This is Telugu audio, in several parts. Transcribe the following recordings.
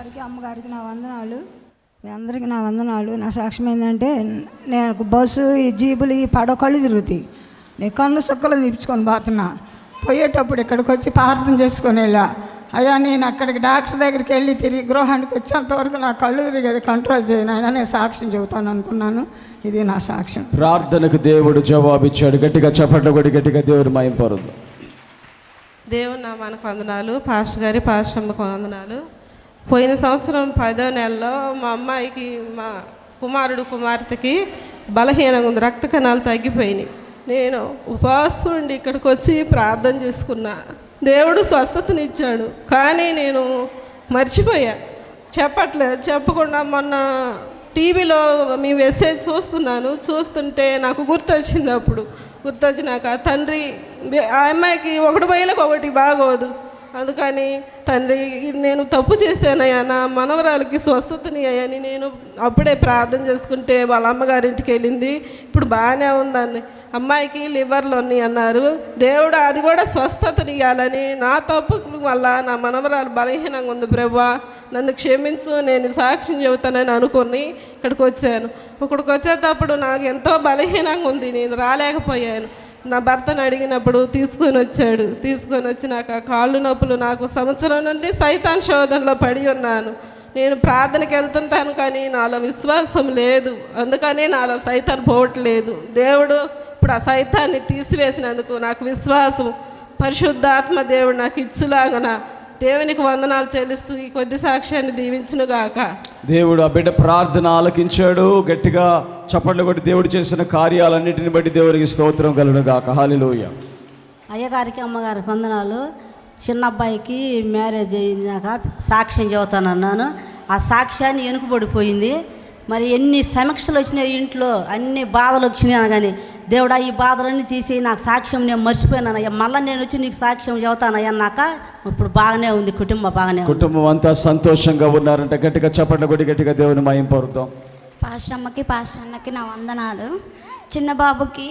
అయ్యగారికి అమ్మగారికి నా వందనాలు. మీ అందరికీ నా వందనాలు. నా సాక్ష్యం ఏంటంటే నేను బస్సు ఈ జీబులు ఈ పడవ కళ్ళు తిరుగుతాయి. నేను కన్ను సుక్కలు తీపించుకొని పోతున్నా. పోయేటప్పుడు ఇక్కడికి వచ్చి ప్రార్థన చేసుకొని వెళ్ళా. అయ్యా నేను అక్కడికి డాక్టర్ దగ్గరికి వెళ్ళి తిరిగి గృహానికి వచ్చేంతవరకు నా కళ్ళు తిరిగేది కంట్రోల్ చేయను అయినా నేను సాక్ష్యం చెబుతాను అనుకున్నాను. ఇది నా సాక్ష్యం. ప్రార్థనకు దేవుడు జవాబిచ్చాడు. గట్టిగా చప్పట్లు కొట్టి గట్టిగా దేవుడు మయం పరుద్దాం దేవుని నామానికి వందనాలు. పాస్టర్ గారి పాస్టర్ అమ్మకు వందనాలు. పోయిన సంవత్సరం పదో నెలలో మా అమ్మాయికి మా కుమారుడు కుమార్తెకి బలహీనంగా ఉంది రక్త కణాలు తగ్గిపోయినాయి. నేను ఉపవాసం ఉండి ఇక్కడికి వచ్చి ప్రార్థన చేసుకున్నా. దేవుడు స్వస్థతనిచ్చాడు. కానీ నేను మర్చిపోయా. చెప్పట్లేదు. చెప్పకుండా మొన్న టీవీలో మీ మెసేజ్ చూస్తున్నాను. చూస్తుంటే నాకు గుర్తొచ్చింది అప్పుడు. గుర్తొచ్చినాక తండ్రి ఆ అమ్మాయికి ఒకటి బయలకు ఒకటి బాగోదు. అందుకని తండ్రి నేను తప్పు చేశానయ్యా నా మనవరాలకి స్వస్థతని అని నేను అప్పుడే ప్రార్థన చేసుకుంటే వాళ్ళ అమ్మగారింటికి వెళ్ళింది. ఇప్పుడు బాగానే ఉందండి. అమ్మాయికి లివర్లు ఉన్నాయి అన్నారు. దేవుడు అది కూడా స్వస్థతని ఇవ్వాలని నా తప్పు వల్ల నా మనవరాలు బలహీనంగా ఉంది బ్రవ్వా నన్ను క్షమించు నేను సాక్ష్యం చెబుతానని అనుకుని ఇక్కడికి వచ్చాను. ఇక్కడికి వచ్చేటప్పుడు నాకు ఎంతో బలహీనంగా ఉంది నేను రాలేకపోయాను. నా భర్తను అడిగినప్పుడు తీసుకొని వచ్చాడు. తీసుకొని వచ్చి నాకు ఆ కాళ్ళు నొప్పులు నాకు సంవత్సరం నుండి సైతాన్ శోధనలో పడి ఉన్నాను. నేను ప్రార్థనకి వెళ్తుంటాను కానీ నాలో విశ్వాసం లేదు. అందుకని నాలో సైతాన్ పోవట్లేదు దేవుడు ఇప్పుడు ఆ సైతాన్ని తీసివేసినందుకు నాకు విశ్వాసం. పరిశుద్ధాత్మ దేవుడు నాకు ఇచ్చులాగన దేవునికి వందనాలు చెల్లిస్తూ ఈ కొద్ది సాక్ష్యాన్ని దీవించునుగాక దేవుడు ఆ బిడ్డ ప్రార్థన ఆలకించాడు. గట్టిగా చప్పట్లు కొట్టి దేవుడు చేసిన కార్యాలన్నిటిని బట్టి దేవుడికి స్తోత్రం కలుగును గాక. హాలిలోయ అయ్యగారికి అమ్మగారికి వందనాలు. చిన్న అబ్బాయికి మ్యారేజ్ అయినాక సాక్ష్యం చెబుతానన్నాను. ఆ సాక్ష్యాన్ని వెనుకబడిపోయింది మరి ఎన్ని సమీక్షలు వచ్చినాయి ఇంట్లో అన్ని బాధలు వచ్చినాయి కానీ దేవుడా ఈ బాధలన్నీ తీసి నాకు సాక్ష్యం నేను మర్చిపోయినానయ్యా మళ్ళీ నేను వచ్చి నీకు సాక్ష్యం చెబుతానయ్యా అన్నాక ఇప్పుడు బాగానే ఉంది కుటుంబం బాగానే ఉంది. కుటుంబం అంతా సంతోషంగా ఉన్నారంటే. గట్టిగా చప్పట్లు కొట్టి గట్టిగా దేవుని మయం పరుద్దాం. పాస్టమ్మకి పాస్టన్నకి నా వందనాలు. చిన్న బాబుకి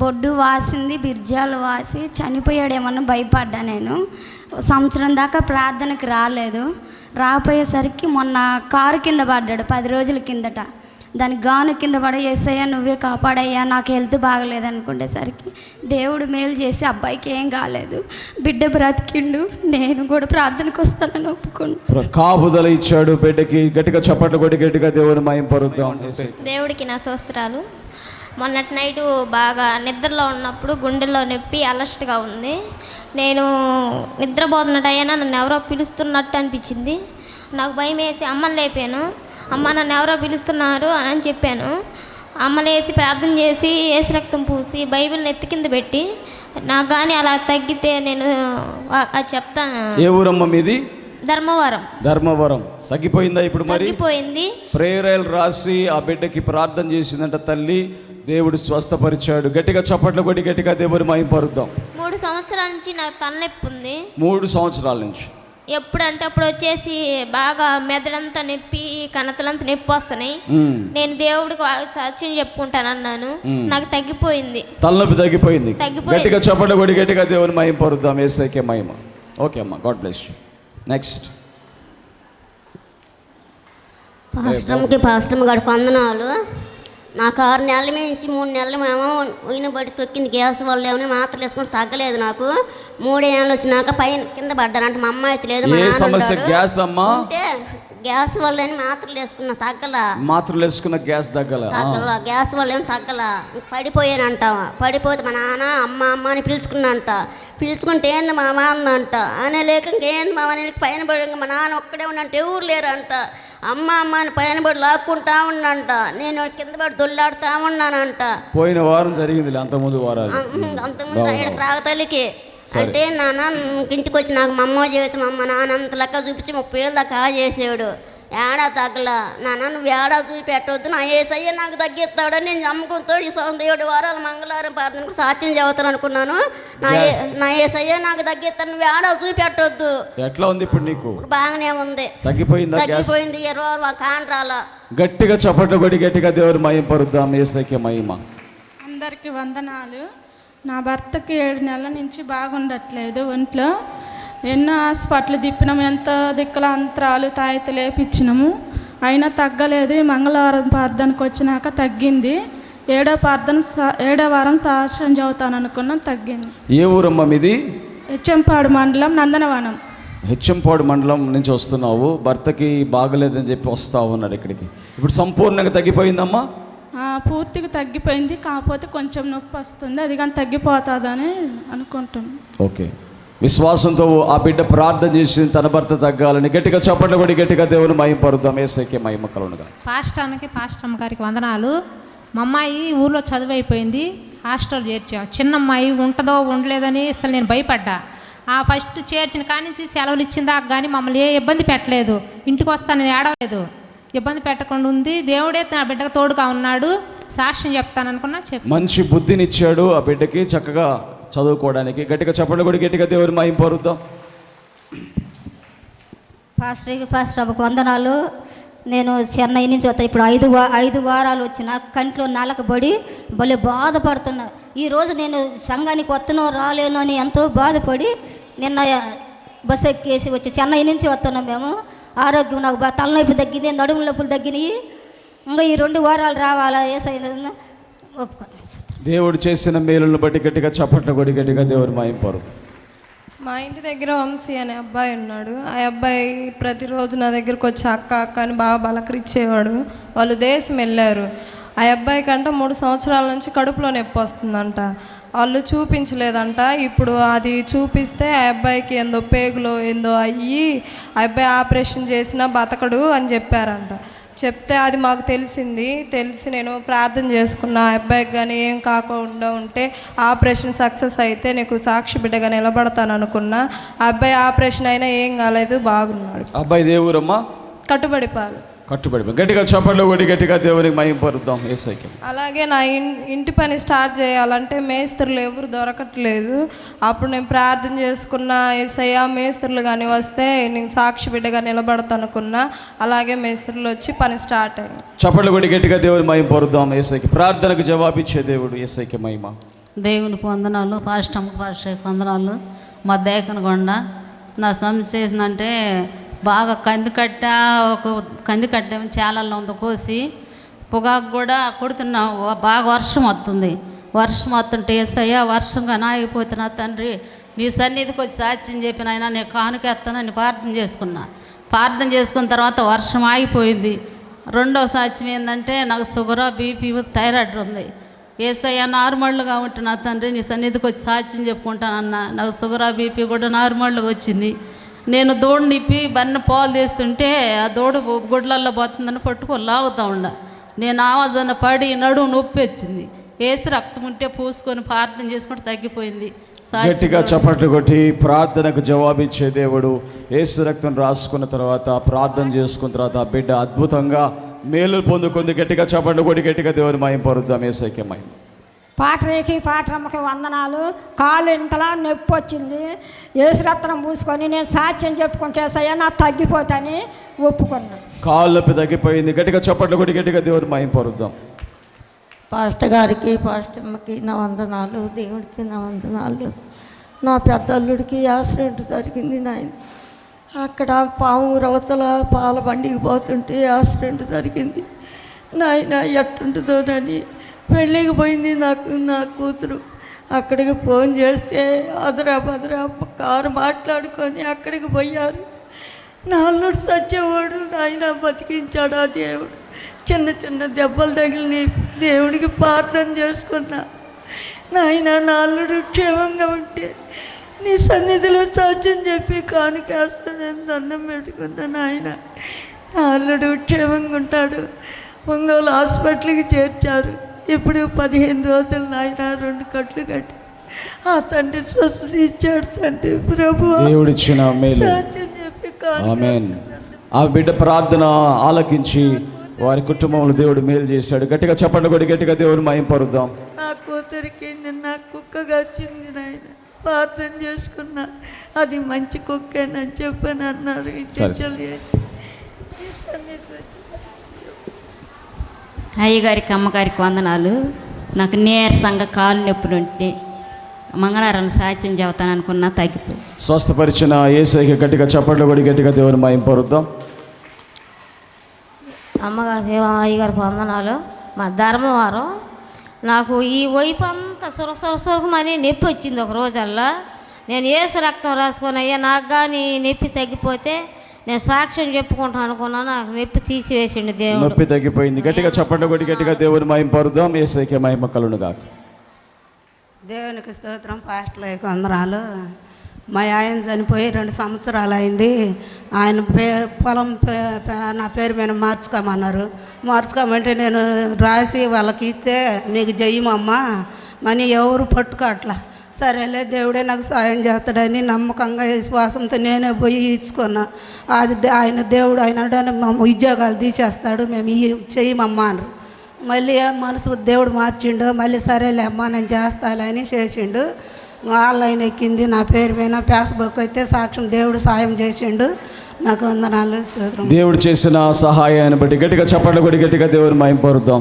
బొడ్డు వాసింది బిర్జాలు వాసి చనిపోయాడేమన్నా భయపడ్డా నేను. సంవత్సరం దాకా ప్రార్థనకి రాలేదు. రాపోయేసరికి మొన్న కారు కింద పడ్డాడు పది రోజుల కిందట. దానికి గాను కింద పడ ఏసయ్యా నువ్వే కాపాడయ్యా నాకు హెల్త్ బాగలేదు అనుకునేసరికి దేవుడు మేలు చేసి అబ్బాయికి ఏం కాలేదు. బిడ్డ బ్రతికిండు నేను కూడా ప్రార్థనకు వస్తానని ఒప్పుకున్నాను కాపుదల ఇచ్చాడు బిడ్డకి గట్టిగా చప్పట్లు కొట్టి గట్టిగా దేవుని మయం పరుద్దాం దేవుడికి నా సోస్త్రాలు మొన్నటి నైటు బాగా నిద్రలో ఉన్నప్పుడు గుండెల్లో నొప్పి అలస్ట్గా ఉంది. నేను నిద్రపోతున్న టైనా నన్ను ఎవరో పిలుస్తున్నట్టు అనిపించింది. నాకు భయం వేసి అమ్మని లేపాను. అమ్మ నన్ను ఎవరో పిలుస్తున్నారు అని చెప్పాను. అమ్మ లేసి ప్రార్థన చేసి ఏసు రక్తం పూసి బైబిల్ని ఎత్తి కింద పెట్టి నాకు కానీ అలా తగ్గితే నేను అది చెప్తాను. ఏ ఊరమ్మ మీది? ధర్మవరం. ధర్మవరం. తగ్గిపోయిందా ఇప్పుడు మరి? తగ్గిపోయింది. ప్రేయర్లు రాసి ఆ బిడ్డకి ప్రార్థన చేసిందంట తల్లి దేవుడు స్వస్థపరిచాడు. గట్టిగా చప్పట్లు కొట్టి గట్టిగా దేవుని మయం పరుద్దాం. మూడు సంవత్సరాల నుంచి నాకు తలనొప్పి ఉంది. మూడు సంవత్సరాల నుంచి. ఎప్పుడంటే అప్పుడు వచ్చేసి బాగా మెదడంతా నొప్పి కణతలంతా నొప్పి వస్తున్నాయి. నేను దేవుడికి సాక్ష్యం చెప్పుకుంటాను అన్నాను. నాకు తగ్గిపోయింది. తలనొప్పి తగ్గిపోయింది. తగ్గిపోయింది. గట్టిగా చప్పట్లు కొట్టి గట్టిగా దేవుని మయం పరుద్దాం. ఏసైకే మహిమ. ఓకే అమ్మా గాడ్ బ్లెస్ నెక్స్ట్ పాస్టమ్కి పాస్టమ్ గారికి వందనాలు. నాకు ఆరు నెలల నుంచి మూడు నెలలు మేము ఉయిన బట్టి తొక్కింది. గ్యాస్ వల్ల ఏమైనా మాత్రలు వేసుకుని తగ్గలేదు నాకు. మూడే నెలలు వచ్చినాక పైన కింద పడ్డాను. అంటే మా అమ్మ అయితే లేదు మా ఏ నాన్న సమస్య. గ్యాస్ అమ్మా? అంటే గ్యాస్ వల్ల ఏమో మాత్రలు వేసుకున్నా తగ్గల. మాత్రలు వేసుకున్న గ్యాస్ తగ్గల. తగ్గల. గ్యాస్ వల్ల ఏం తగ్గల. పడిపోయానంట. పడిపోతే మా నాన్న అమ్మ అమ్మ అని పిలుచుకున్నంట. పిలుచుకుంటే ఏంది మా అమ్మ అందంట అనే లేక ఇంకేంది మా అని పైన పడి మా నాన్న ఒక్కడే ఉన్నంటే ఎవరు లేరంట. అమ్మ అమ్మ అని పైన పడి లాక్కుంటా ఉన్నంట. నేను కింద పడి దొల్లాడుతా ఉన్నానంట. పోయిన వారం జరిగింది అంత ముందు వారాలు. అంతకుముందు రాక తల్లికి. అంటే నాన్న ఇంటికి వచ్చి నాకు మా అమ్మ జీవితం అమ్మ నాన్న అంత లెక్క చూపించి ముప్పై ఏళ్ళు దాకా చేసాడు ఏడా తగ్గల నాన్న నువ్వు ఏడా చూపెట్టవద్దు నా ఏసయ్య నాకు తగ్గిస్తాడని నేను నమ్ముకుంటూ ఈ సొంత ఏడు వారాలు మంగళవారం ప్రార్థనకు సాక్ష్యం చెబుతాను అనుకున్నాను. నా ఏ నా ఏసయ్య నాకు తగ్గిస్తాడు నువ్వు ఏడా చూపెట్టొద్దు. ఎట్లా ఉంది ఇప్పుడు నీకు? బాగానే ఉంది. తగ్గిపోయిందా తగ్గిపోయింది. ఇరవై మా కాంట్రాల గట్టిగా చప్పట్లు కొట్టి గట్టిగా దేవుని మయం పరుద్దాం ఏసైకే మహిమ. అందరికీ వందనాలు. నా భర్తకి ఏడు నెలల నుంచి బాగుండట్లేదు ఒంట్లో. ఎన్నో హాస్పిటల్ తిప్పినాము ఎంత దిక్కుల అంతరాలు తాయితలు లేపించినాము అయినా తగ్గలేదు మంగళవారం ప్రార్థనకు వచ్చినాక తగ్గింది. ఏడో ప్రార్థన ఏడో వారం సాక్ష్యం చదువుతాను అనుకున్నాం తగ్గింది. ఏ ఊరమ్మా మీది? హెచ్ఎంపాడు మండలం నందనవనం. హెచ్చంపాడు మండలం నుంచి వస్తున్నావు భర్తకి బాగలేదని చెప్పి వస్తా ఉన్నారు ఇక్కడికి. ఇప్పుడు సంపూర్ణంగా తగ్గిపోయిందమ్మా? పూర్తిగా తగ్గిపోయింది కాకపోతే కొంచెం నొప్పి వస్తుంది అది కానీ తగ్గిపోతుందని అనుకుంటున్నాం. ఓకే. విశ్వాసంతో ఆ బిడ్డ ప్రార్థన చేసి తన భర్త తగ్గాలని గట్టిగా చప్పట్లు కొడి గట్టిగా దేవుని మహిమ పరుద్దాం ఏసైకే మహిమ కలుగునుగా. పాస్టానికి పాస్టమ్ గారికి వందనాలు. మా అమ్మాయి ఊర్లో చదువు అయిపోయింది. హాస్టల్ చేర్చాం. చిన్న అమ్మాయి ఉంటుందో ఉండలేదని అసలు నేను భయపడ్డా. ఆ ఫస్ట్ చేర్చిన కాడి నుంచి సెలవులు ఇచ్చిందా కానీ మమ్మల్ని ఏ ఇబ్బంది పెట్టలేదు. ఇంటికి వస్తానని ఏడవలేదు. ఇబ్బంది పెట్టకుండా ఉంది. దేవుడే నా బిడ్డకు తోడుగా ఉన్నాడు. సాక్ష్యం చెప్తాను అనుకున్నా చెప్పు మంచి బుద్ధినిచ్చాడు ఆ బిడ్డకి. చక్కగా చదువుకోవడానికి గట్టిగా చెప్పండి కూడా గట్టిగా దేవుని మహిమ పాస్టర్కి పాస్టర్ ఒక వందనాలు. నేను చెన్నై నుంచి వస్తాను ఇప్పుడు ఐదు ఐదు వారాలు వచ్చిన కంట్లో నలకబడి భలే బాధపడుతున్నా. ఈరోజు నేను సంఘానికి వస్తానో రాలేనో అని ఎంతో బాధపడి నిన్న బస్ ఎక్కేసి వచ్చి చెన్నై నుంచి వస్తున్నాం మేము. ఆరోగ్యం నాకు తలనొప్పి తగ్గింది నడుము నొప్పులు తగ్గినాయి. ఇంకా ఈ రెండు వారాలు రావాలా ఏసైనా ఒప్పుకోండి దేవుడు చేసిన మేలులను బట్టి గట్టిగా చప్పట్లు కొడి గట్టిగా దేవుడు మహిమ మా ఇంటి దగ్గర వంశీ అనే అబ్బాయి ఉన్నాడు. ఆ అబ్బాయి ప్రతిరోజు నా దగ్గరకు వచ్చి అక్క అక్క అని బాగా బలకరిచ్చేవాడు. వాళ్ళు దేశం వెళ్ళారు. ఆ అబ్బాయి కంట మూడు సంవత్సరాల నుంచి కడుపులో నొప్పి వస్తుందంట. వాళ్ళు చూపించలేదంట. ఇప్పుడు అది చూపిస్తే ఆ అబ్బాయికి ఏందో పేగులో ఏందో అయ్యి ఆ అబ్బాయి ఆపరేషన్ చేసినా బతకడు అని చెప్పారంట. చెప్తే అది మాకు తెలిసింది. తెలిసి నేను ప్రార్థన చేసుకున్నా ఆ అబ్బాయికి కానీ ఏం కాకుండా ఉంటే ఆపరేషన్ సక్సెస్ అయితే నీకు సాక్షి బిడ్డగా నిలబడతాను అనుకున్నా. ఆ అబ్బాయి ఆపరేషన్ అయినా ఏం కాలేదు బాగున్నాడు. అబ్బాయి దేవురమ్మా కట్టుబడి పాలు. కట్టుబడి గట్టిగా చప్పట్లు కొడి గట్టిగా దేవునికి మహిమ పరుద్దాం ఏసైకి అలాగే నా ఇంటి పని స్టార్ట్ చేయాలంటే మేస్త్రులు ఎవరు దొరకట్లేదు. అప్పుడు నేను ప్రార్థన చేసుకున్న ఏసయ్య మేస్త్రులు కానీ వస్తే నేను సాక్షి బిడ్డగా నిలబడతాను అనుకున్నా అలాగే మేస్త్రులు వచ్చి పని స్టార్ట్ అయింది చప్పట్లు కొడి గట్టిగా దేవుని మహిమ పరుద్దాం ఏసైకి ప్రార్థనకు జవాబిచ్చే దేవుడు ఏసైకి మహిమ. దేవునికి వందనాలు పాస్టమ్కి పాస్టర్కి వందనాలు. మా దేకనగొండ నా సమస్య ఏంటంటే బాగా కంది కట్ట ఒక కంది కట్ట చేలల్లో ఉంది కోసి పొగాకు కూడా కొడుతున్నాం బాగా వర్షం వస్తుంది. వర్షం వస్తుంటే ఏసయ్యా వర్షంగా నాగిపోతున్నా తండ్రి. నీ సన్నిధికి వచ్చి సాక్ష్యం చెప్పిన ఆయన నేను కానుకేస్తానని ప్రార్థన చేసుకున్నా. ప్రార్థన చేసుకున్న తర్వాత వర్షం ఆగిపోయింది. రెండో సాక్ష్యం ఏంటంటే నాకు షుగర్ బీపీ థైరాయిడ్ ఉంది. ఏసయ్య నార్మల్గా ఉంటున్నా తండ్రి నీ సన్నిధికి వచ్చి సాక్ష్యం చెప్పుకుంటానన్నా. నాకు షుగర్ బీపీ కూడా నార్మల్గా వచ్చింది. నేను దూడ నిప్పి బన్న పాలు తీస్తుంటే ఆ దూడ గుడ్లల్లో పోతుందని పట్టుకొని లాగుతూ ఉండ. నేను ఆవాజన పడి నడుము నొప్పి వచ్చింది. వేసి రక్తం ఉంటే పూసుకొని ప్రార్థన చేసుకుంటే తగ్గిపోయింది. గట్టిగా చప్పట్లు కొట్టి ప్రార్థనకు జవాబిచ్చే దేవుడు ఏసు రక్తం రాసుకున్న తర్వాత ప్రార్థన చేసుకున్న తర్వాత ఆ బిడ్డ అద్భుతంగా మేలు పొందుకుంది. గట్టిగా చప్పట్లు కొట్టి గట్టిగా దేవుని మహిమ పరుద్దాం. ఏసైకి మహిమ. పాటరేకి పాటరమ్మకి వందనాలు. కాలు ఇంతలా నొప్పి వచ్చింది. ఏసురత్నం పూసుకొని నేను సాక్ష్యం చెప్పుకుంటే సయ్యా నాకు తగ్గిపోతాని ఒప్పుకున్నాను కాళ్ళొప్పి తగ్గిపోయింది. గట్టిగా చప్పట్లు కొట్టి గట్టిగా దేవుని మహిమ పరుద్దాం. పాస్టర్ గారికి పాస్టమ్మకి నా వందనాలు దేవుడికి నా వందనాలు. నా పెద్దల్లుడికి యాక్సిడెంట్ జరిగింది నాయన. అక్కడ పాము రవతల పాల బండికి పోతుంటే యాక్సిడెంట్ జరిగింది. నాయన ఎట్టుంటుందోనని పెళ్ళికి పోయింది నాకు నా కూతురు. అక్కడికి ఫోన్ చేస్తే అదరా బదరా కారు మాట్లాడుకొని అక్కడికి పోయారు. నా సచ్చేవాడు ఆయన బతికించాడు ఆ దేవుడు. చిన్న చిన్న దెబ్బలు తగిలి దేవుడికి ప్రార్థన చేసుకున్నా. నాయన నాలుడు క్షేమంగా ఉంటే నీ సన్నిధిలో సాధ్యం చెప్పి కానుకేస్తానని దండం పెట్టుకున్నా నాయన. నా అల్లుడు క్షేమంగా ఉంటాడు. ఒంగోలు హాస్పిటల్కి చేర్చారు. ఇప్పుడు పదిహేను రోజులు నాయన రెండు కట్లు కట్టి ఆ తండ్రి స్వస్థత ఇచ్చాడు తండ్రి ప్రభు మేలు. సాధ్యం చెప్పి ఆ బిడ్డ ప్రార్థన ఆలకించి వారి కుటుంబంలో దేవుడు మేలు చేశాడు. గట్టిగా చెప్పండి కొట్టి గట్టిగా దేవుని మహిమ పరుద్దాం. నా కూతురికి నిన్న కుక్క గరిచింది నాయన. ప్రార్థన చేసుకున్నా. అది మంచి కుక్కేనని చెప్పని అన్నారు ఇంటించలు చేసి ఈ సన్నిధికి వచ్చి అయ్యగారికి అమ్మగారికి వందనాలు. నాకు నీరసంగా కాలు నొప్పులు ఉంటే మంగళవారం సాక్ష్యం చెబుతాను అనుకున్నా తగ్గిపోయి స్వస్థపరిచిన ఏసైకి గట్టిగా చప్పట్లు కొడి గట్టిగా దేవుని మహిమ పరుద్దాం. అమ్మగారు అయ్యగారికి వందనాలు. మా ధర్మవారం నాకు ఈ వైపు అంతా సుర సుర సురకమని నొప్పి వచ్చింది ఒక రోజల్లా. నేను ఏసు రక్తం రాసుకొని అయ్యా నాకు కానీ నొప్పి తగ్గిపోతే నేను సాక్ష్యం చెప్పుకుంటాను అనుకున్నాను నాకు నొప్పి తీసివేసిండు దేవుడు. నొప్పి తగ్గిపోయింది. గట్టిగా చప్పట్లు కొడి గట్టిగా దేవుని మహిమ పరుద్దాం ఏసైకి మహిమ కలును గాక. దేవునికి స్తోత్రం పాస్టర్లకు వందనాలు. మా ఆయన చనిపోయి రెండు సంవత్సరాలు అయింది. ఆయన పే పొలం పే- పే- నా పేరు మీద మార్చుకోమన్నారు. మార్చుకోమంటే నేను రాసి వాళ్ళకి ఇస్తే నీకు జయమమ్మ. మనీ ఎవరు పట్టుకోవట్లా సరేలే దేవుడే నాకు సాయం చేస్తాడని నమ్మకంగా విశ్వాసంతో నేనే పోయి ఇచ్చుకున్నా. అది ఆయన దేవుడు ఆయన మా ఉద్యోగాలు తీసేస్తాడు మేము ఇయ్య చెయ్యమమ్మా అన్నారు. మళ్ళీ ఏం మనసు దేవుడు మార్చిండు మళ్ళీ సరేలే అమ్మా నేను చేస్తాలే అని చేసిండు. ఆన్లైన్ ఎక్కింది నా పేరు మీద ఫేస్బుక్ అయితే సాక్ష్యం దేవుడు సాయం చేసిండు. నాకు వందనాలు స్తోత్రం. దేవుడు చేసిన సహాయాన్ని బట్టి గట్టిగా చప్పట్లు కొడి గట్టిగా దేవుని మహిమ పరుద్దాం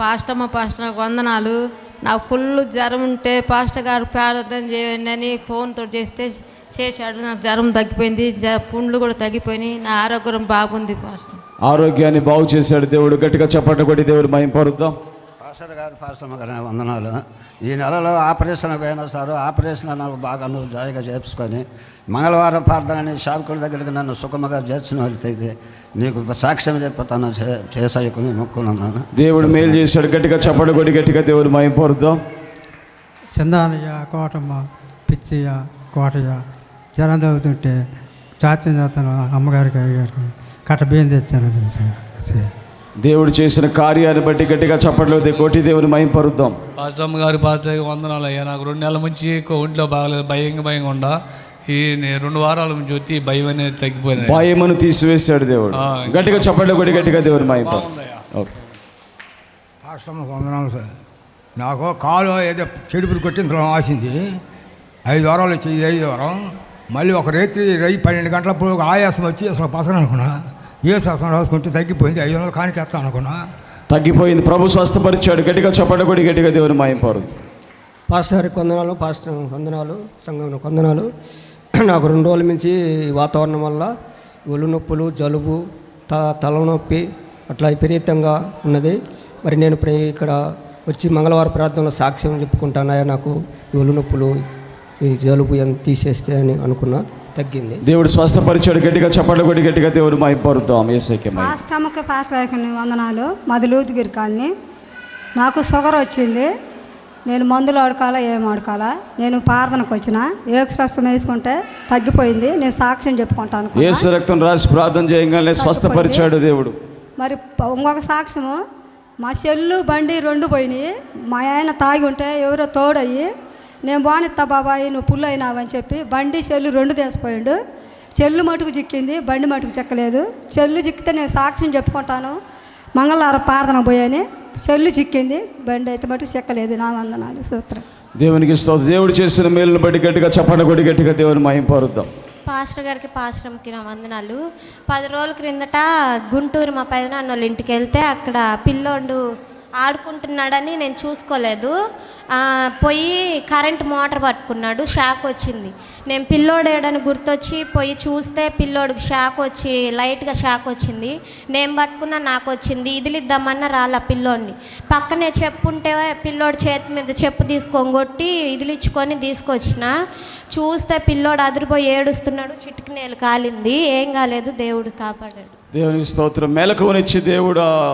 పాస్టమ్మ పాస్టర్ నాకు వందనాలు. నాకు ఫుల్ జ్వరం ఉంటే పాస్టర్ గారు ప్రార్థన చేయండి అని ఫోన్తో చేస్తే చేశాడు. నాకు జ్వరం తగ్గిపోయింది. జ పుండ్లు కూడా తగ్గిపోయినాయి. నా ఆరోగ్యం బాగుంది పాస్టర్. ఆరోగ్యాన్ని బాగు చేశాడు దేవుడు. గట్టిగా చప్పట్లు కొడి దేవుని మహిమ పరుద్దాం. పాస్టర్ గారు పాస్టర్ వందనాలు. ఈ నెలలో ఆపరేషన్ పోయినా సార్ ఆపరేషన్ నాకు బాగా నువ్వు జాయిగా చేసుకొని మంగళవారం ప్రార్థన శావకుడి దగ్గరికి నన్ను సుఖముగా చేర్చిన వెళ్తే నీకు సాక్ష్యం చెప్పుతాను చేసాయకుని మొక్కున్నాను దేవుడు మేలు చేశాడు. గట్టిగా చప్పట్లు కొడి గట్టిగా దేవుని మహిమ పరుద్దాం. చందానయ్య కోటమ్మ పిచ్చయ్య కోటయ్య జనం చదువుతుంటే చాత్యం చదువుతాను అమ్మగారికి అయ్యగారికి కట్ట బియ్యం తెచ్చాను. దేవుడు చేసిన కార్యాన్ని బట్టి గట్టిగా చప్పట్లు కొట్టి దేవుని మహిమ పరుద్దాం పాస్టమ్మ గారి పాస్టర్ వందనాలు అయ్యా. నాకు రెండు నెలల నుంచి ఎక్కువ ఒంట్లో బాగలేదు భయంగా భయంగా ఉండా. ఈ రెండు వారాల నుంచి వచ్చి భయం అనేది తగ్గిపోయింది. భయమును తీసివేశాడు దేవుడు. గట్టిగా చప్పట్లు కొడి గట్టిగా దేవుని మహిమ పరుద్దాం. ఓకే. వందనాలు సార్. నాకు కాలు ఏదో చెడుపురు కొట్టిన తర్వాత ఆసింది. ఐదు వారాలు వచ్చి ఇది ఐదు వారం. మళ్ళీ ఒక రేత్రి రై పన్నెండు గంటలప్పుడు ఆయాసం వచ్చి అసలు పసన అనుకున్నా ఏ శాసనం రాసుకుంటే తగ్గిపోయింది. ఐదు వందలు కానికేస్తాను అనుకున్నా. తగ్గిపోయింది. ప్రభు స్వస్థపరిచాడు. గట్టిగా చప్పట్లు కొడి గట్టిగా దేవుని మహిమ పరుద్దాం పాస్టర్ గారికి వందనాలు పాస్టర్ వందనాలు సంఘం వందనాలు. నాకు రెండు రోజుల నుంచి ఈ వాతావరణం వల్ల ఒళ్ళు నొప్పులు జలుబు త తలనొప్పి అట్లా విపరీతంగా ఉన్నది. మరి నేను ఇప్పుడు ఇక్కడ వచ్చి మంగళవారం ప్రార్థనలో సాక్ష్యం చెప్పుకుంటానయ్యా నాకు ఈ ఒళ్ళు నొప్పులు ఈ జలుబు తీసేస్తే అని అనుకున్నా. తగ్గింది. దేవుడు స్వస్థపరిచాడు గట్టిగా చప్పట్లు కొడి గట్టిగా దేవుని మహిమ పరుద్దాం ఏసైకి పాస్టర్ వందనాలు. మాది లూతుగిరి కాలనీ. నాకు షుగర్ వచ్చింది. నేను మందులు ఆడుకోవాలా ఏం ఆడుకోవాలా నేను ప్రార్థనకు వచ్చిన. ఏక్స్రస్తం వేసుకుంటే తగ్గిపోయింది. నేను సాక్ష్యం చెప్పుకుంటాను ఏసు రక్తం రాసి ప్రార్థన చేయగానే స్వస్థపరిచాడు దేవుడు. మరి ఇంకొక సాక్ష్యము. మా చెల్లు బండి రెండు పోయినాయి. మా ఆయన తాగి ఉంటే ఎవరో తోడయ్యి నేను బానిస్తా బాబాయ్ నువ్వు పుల్లు అయినావని చెప్పి బండి చెల్లు రెండు తీసిపోయిండు. చెల్లు మటుకు చిక్కింది బండి మటుకు చిక్కలేదు. చెల్లు చిక్కితే నేను సాక్ష్యం చెప్పుకుంటాను. మంగళవారం ప్రార్థన పోయాని. చెల్లు చిక్కింది బండి అయితే మటుకు చిక్కలేదు. నా వందనాలు సూత్రం. దేవునికి స్తోత్రం. దేవుడు చేసిన మేలును బట్టి గట్టిగా చప్పట్లు కొడి గట్టిగా దేవుని మహిమ పరుద్దాం. పాస్టర్ గారికి పాశ్రమకి నా వందనాలు. పది రోజుల క్రిందట గుంటూరు మా పెదనాన్న వాళ్ళ ఇంటికి వెళ్తే అక్కడ పిల్లోడు ఆడుకుంటున్నాడని నేను చూసుకోలేదు. పొయ్యి పోయి కరెంట్ మోటార్ పట్టుకున్నాడు షాక్ వచ్చింది. నేను పిల్లోడేడని గుర్తొచ్చి పోయి చూస్తే పిల్లోడికి షాక్ వచ్చి లైట్గా షాక్ వచ్చింది. నేను పట్టుకున్నా నాకు వచ్చింది. ఇదిలిద్దామన్న రాలా పిల్లోడిని. పక్కనే చెప్పు ఉంటేవా పిల్లోడి చేతి మీద చెప్పు తీసుకొని కొట్టి ఇదిలిచ్చుకొని తీసుకొచ్చిన చూస్తే పిల్లోడు అదిరిపోయి ఏడుస్తున్నాడు చిటికినేలు కాలింది. ఏం కాలేదు దేవుడు కాపాడాడు. దేవునికి స్తోత్రం. మెలకువనిచ్చి దేవుడు